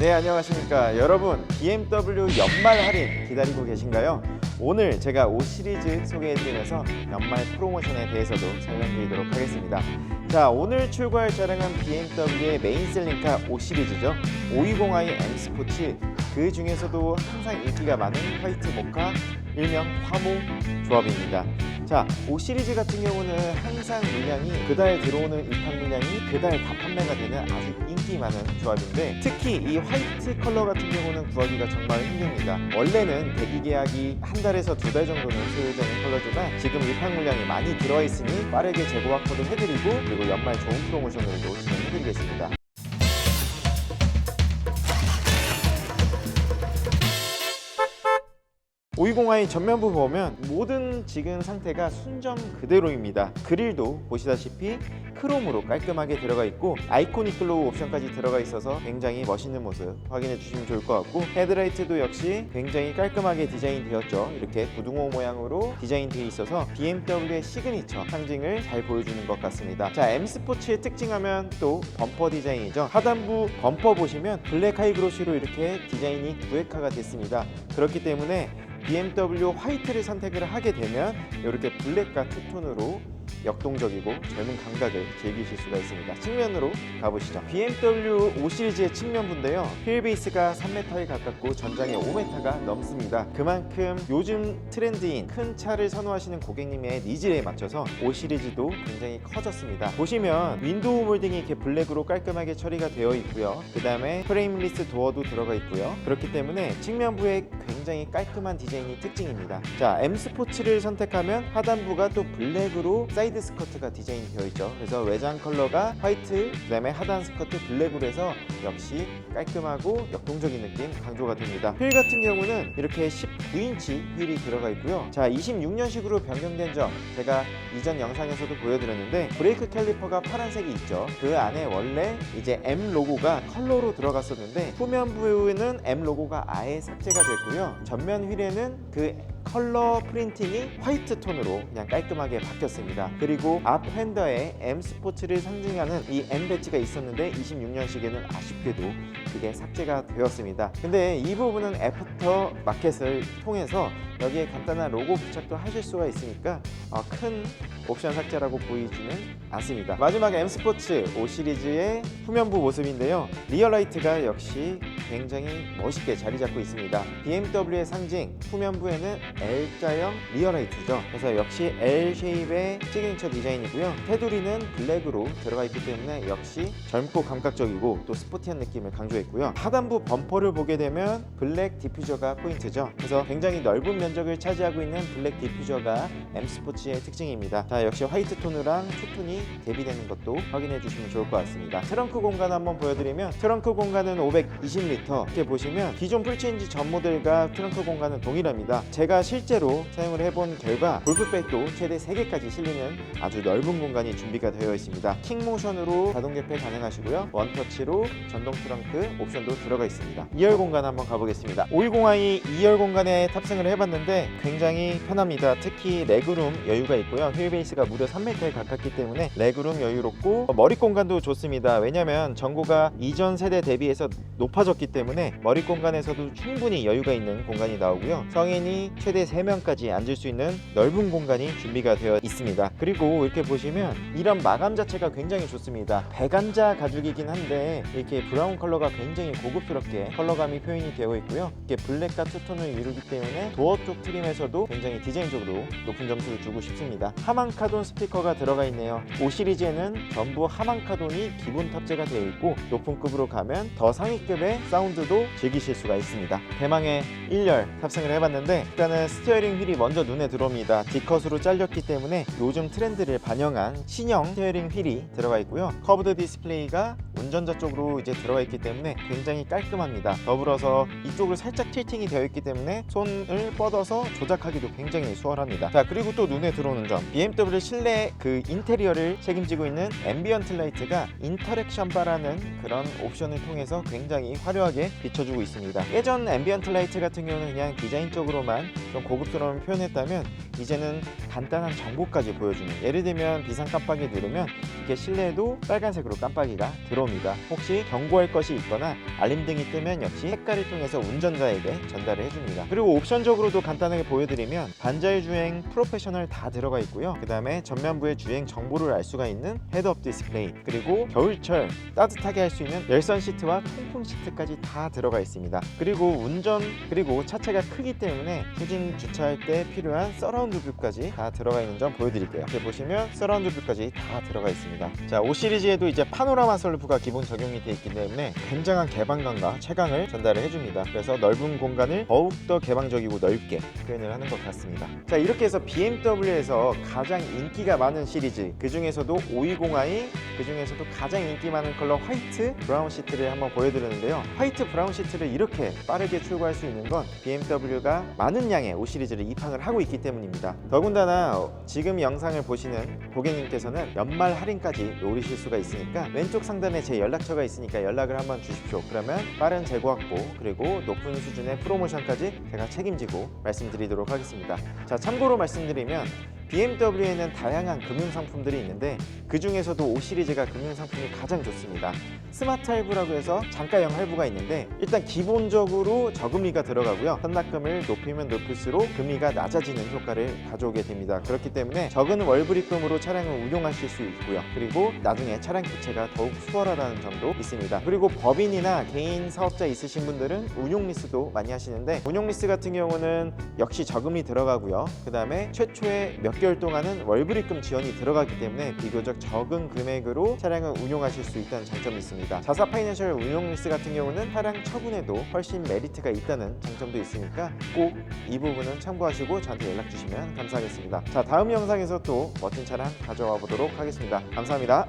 네 안녕하십니까. 여러분 BMW 연말 할인 기다리고 계신가요? 오늘 제가 5 시리즈 소개해드리면서 연말 프로모션에 대해서도 설명드리도록 하겠습니다. 자 오늘 출고할 차량은 BMW의 메인셀링카 5 시리즈죠. 520i M 스포츠 그 중에서도 항상 인기가 많은 화이트 모카 일명 화모 조합입니다 자, 5 시리즈 같은 경우는 항상 물량이 그달 들어오는 입항 물량이 그달 다 판매가 되는 아주 인기 많은 조합인데 특히 이 화이트 컬러 같은 경우는 구하기가 정말 힘듭니다. 원래는 대기 계약이 한 달에서 두 달 정도는 소요되는 컬러지만 지금 입항 물량이 많이 들어와 있으니 빠르게 재고 확보도 해드리고 그리고 연말 좋은 프로모션으로도 진행해드리겠습니다. 오이공화의 전면부 보면 모든 지금 상태가 순정 그대로입니다. 그릴도 보시다시피 크롬으로 깔끔하게 들어가 있고 아이코닉 글로우 옵션까지 들어가 있어서 굉장히 멋있는 모습 확인해 주시면 좋을 것 같고 헤드라이트도 역시 굉장히 깔끔하게 디자인 되었죠. 이렇게 부등호 모양으로 디자인 되어 있어서 BMW의 시그니처 상징을 잘 보여주는 것 같습니다. 자, M 스포츠의 특징하면 또 범퍼 디자인이죠. 하단부 범퍼 보시면 블랙 하이그로시로 이렇게 디자인이 구획화가 됐습니다. 그렇기 때문에 BMW 화이트를 선택을 하게 되면 이렇게 블랙과 투톤으로 역동적이고 젊은 감각을 즐기실 수가 있습니다. 측면으로 가보시죠. BMW 5 시리즈의 측면부인데요. 휠 베이스가 3m에 가깝고 전장에 5m가 넘습니다. 그만큼 요즘 트렌드인 큰 차를 선호하시는 고객님의 니즈에 맞춰서 5 시리즈도 굉장히 커졌습니다. 보시면 윈도우 몰딩이 이렇게 블랙으로 깔끔하게 처리가 되어 있고요. 그 다음에 프레임리스 도어도 들어가 있고요. 그렇기 때문에 측면부에 굉장히 깔끔한 디자인이 특징입니다. 자, M 스포츠를 선택하면 하단부가 또 블랙으로 사이드 스커트가 디자인 되어 있죠. 그래서 외장 컬러가 화이트, 그 다음에 하단 스커트 블랙으로 해서 역시 깔끔하고 역동적인 느낌 강조가 됩니다. 휠 같은 경우는 이렇게 19인치 휠이 들어가 있고요. 자, 26년식으로 변경된 점 제가 이전 영상에서도 보여드렸는데 브레이크 캘리퍼가 파란색이 있죠. 그 안에 원래 이제 M 로고가 컬러로 들어갔었는데 후면부에는 M 로고가 아예 삭제가 됐고요. 전면 휠에는 그 컬러 프린팅이 화이트 톤으로 그냥 깔끔하게 바뀌었습니다. 그리고 앞 핸더에 M 스포츠를 상징하는 이 M 배지가 있었는데 26년식에는 아쉽게도 그게 삭제가 되었습니다. 근데 이 부분은 애프터 마켓을 통해서 여기에 간단한 로고 부착도 하실 수가 있으니까 어, 큰 옵션 삭제라고 보이지는 않습니다. 마지막 M 스포츠 5 시리즈의 후면부 모습인데요. 리어라이트가 역시 굉장히 멋있게 자리 잡고 있습니다. BMW의 상징 후면부에는 L자형 리어라이트죠. 그래서 역시 L 쉐입의 시그니처 디자인이고요. 테두리는 블랙으로 들어가 있기 때문에 역시 젊고 감각적이고 또 스포티한 느낌을 강조했고요. 하단부 범퍼를 보게 되면 블랙 디퓨저가 포인트죠. 그래서 굉장히 넓은 면적을 차지하고 있는 블랙 디퓨저가 M 스포츠의 특징입니다. 자, 역시 화이트 톤이랑 투톤이 대비되는 것도 확인해 주시면 좋을 것 같습니다. 트렁크 공간 한번 보여드리면 트렁크 공간은 520리터 이렇게 보시면 기존 풀체인지 전 모델과 트렁크 공간은 동일합니다. 제가 실제로 사용을 해본 결과 골프백도 최대 3개까지 실리는 아주 넓은 공간이 준비가 되어 있습니다. 킥모션으로 자동 개폐 가능하시고요. 원터치로 전동 트렁크 옵션도 들어가 있습니다. 2열 공간 한번 가보겠습니다. 510i 2열 공간에 탑승을 해봤는데 굉장히 편합니다. 특히 레그룸 여유가 있고요. 휠 베이스가 무려 3m에 가깝기 때문에 레그룸 여유롭고 머리 공간도 좋습니다. 왜냐면 전고가 이전 세대 대비해서 높아졌기 때문에 머리 공간에서도 충분히 여유가 있는 공간이 나오고요. 성인이 최대 3명까지 앉을 수 있는 넓은 공간이 준비가 되어 있습니다. 그리고 이렇게 보시면 이런 마감 자체가 굉장히 좋습니다. 배간자 가죽이긴 한데 이렇게 브라운 컬러가 굉장히 고급스럽게 컬러감이 표현이 되어 있고요. 이렇게 블랙과 투톤을 이루기 때문에 도어 쪽 트림에서도 굉장히 디자인적으로 높은 점수를 주고 싶습니다. 하만카돈 스피커가 들어가 있네요. 5 시리즈에는 전부 하만카돈이 기본 탑재가 되어 있고 높은 급으로 가면 더 상위급의 사운드도 즐기실 수가 있습니다. 대망의 1열 탑승을 해봤는데 일단은 스티어링 휠이 먼저 눈에 들어옵니다. D컷으로 잘렸기 때문에 요즘 트렌드를 반영한 신형 스티어링 휠이 들어가 있고요. 커브드 디스플레이가 운전자 쪽으로 이제 들어가 있기 때문에 굉장히 깔끔합니다. 더불어서 이쪽으로 살짝 틸팅이 되어 있기 때문에 손을 뻗어서 조작하기도 굉장히 수월합니다. 자 그리고 또 눈에 들어오는 점 BMW 실내 그 인테리어를 책임지고 있는 앰비언트 라이트가 인터랙션 바라는 그런 옵션을 통해서 굉장히 화려하게 비춰주고 있습니다. 예전 앰비언트 라이트 같은 경우는 그냥 디자인적으로만 좀 고급스러운 표현했다면 이제는 간단한 정보까지 보여주는 예를 들면 비상 깜빡이 누르면 이렇게 실내에도 빨간색으로 깜빡이가 들어옵니다. 혹시 경고할 것이 있거나 알림등이 뜨면 역시 색깔을 통해서 운전자에게 전달을 해줍니다. 그리고 옵션적으로도 간단하게 보여드리면 반자율 주행 프로페셔널 다 들어가 있고요. 그 다음에 전면부의 주행 정보를 알 수가 있는 헤드업 디스플레이 그리고 겨울철 따뜻하게 할 수 있는 열선 시트와 통풍 시트까지 다 들어가 있습니다. 그리고 운전 그리고 차체가 크기 때문에 후진 주차할 때 필요한 서라운드 뷰까지 다 들어가 있는 점 보여드릴게요. 이렇게 보시면 서라운드 뷰까지 다 들어가 있습니다. 자, 5 시리즈에도 이제 파노라마 선루프가 기본 적용이 되어 있기 때문에 굉장한 개방감과 체감을 전달을 해줍니다. 그래서 넓은 공간을 더욱더 개방적이고 넓게 표현을 하는 것 같습니다. 자, 이렇게 해서 BMW에서 가장 인기가 많은 시리즈 그 중에서도 520i 그 중에서도 가장 인기 많은 컬러 화이트 브라운 시트를 한번 보여드렸는데요. 화이트 브라운 시트를 이렇게 빠르게 출고할 수 있는 건 BMW가 많은 양의 5 시리즈를 입항을 하고 있기 때문입니다. 더군다나 지금 영상을 보시는 고객님께서는 연말 할인 까지 노리실 수가 있으니까 왼쪽 상단에 제 연락처가 있으니까 연락을 한번 주십시오. 그러면 빠른 재고 확보 그리고 높은 수준의 프로모션까지 제가 책임지고 말씀드리도록 하겠습니다. 자 참고로 말씀드리면 BMW에는 다양한 금융 상품들이 있는데 그 중에서도 5 시리즈가 금융 상품이 가장 좋습니다. 스마트 할부라고 해서 장가형 할부가 있는데 일단 기본적으로 저금리가 들어가고요. 현납금을 높이면 높일수록 금리가 낮아지는 효과를 가져오게 됩니다. 그렇기 때문에 적은 월불입금으로 차량을 운용하실 수 있고요. 그리고 나중에 차량 교체가 더욱 수월하다는 점도 있습니다. 그리고 법인이나 개인 사업자 있으신 분들은 운용 리스도 많이 하시는데 운용 리스 같은 경우는 역시 저금리 들어가고요. 그 다음에 최초의 몇 개월 동안은 월불입금 지원이 들어가기 때문에 비교적 적은 금액으로 차량을 운용하실 수 있다는 장점이 있습니다. 자사 파이낸셜 운용 리스 같은 경우는 차량 처분에도 훨씬 메리트가 있다는 장점도 있으니까 꼭 이 부분은 참고하시고 저한테 연락 주시면 감사하겠습니다. 자 다음 영상에서 또 멋진 차량 가져와 보도록 하겠습니다. 감사합니다.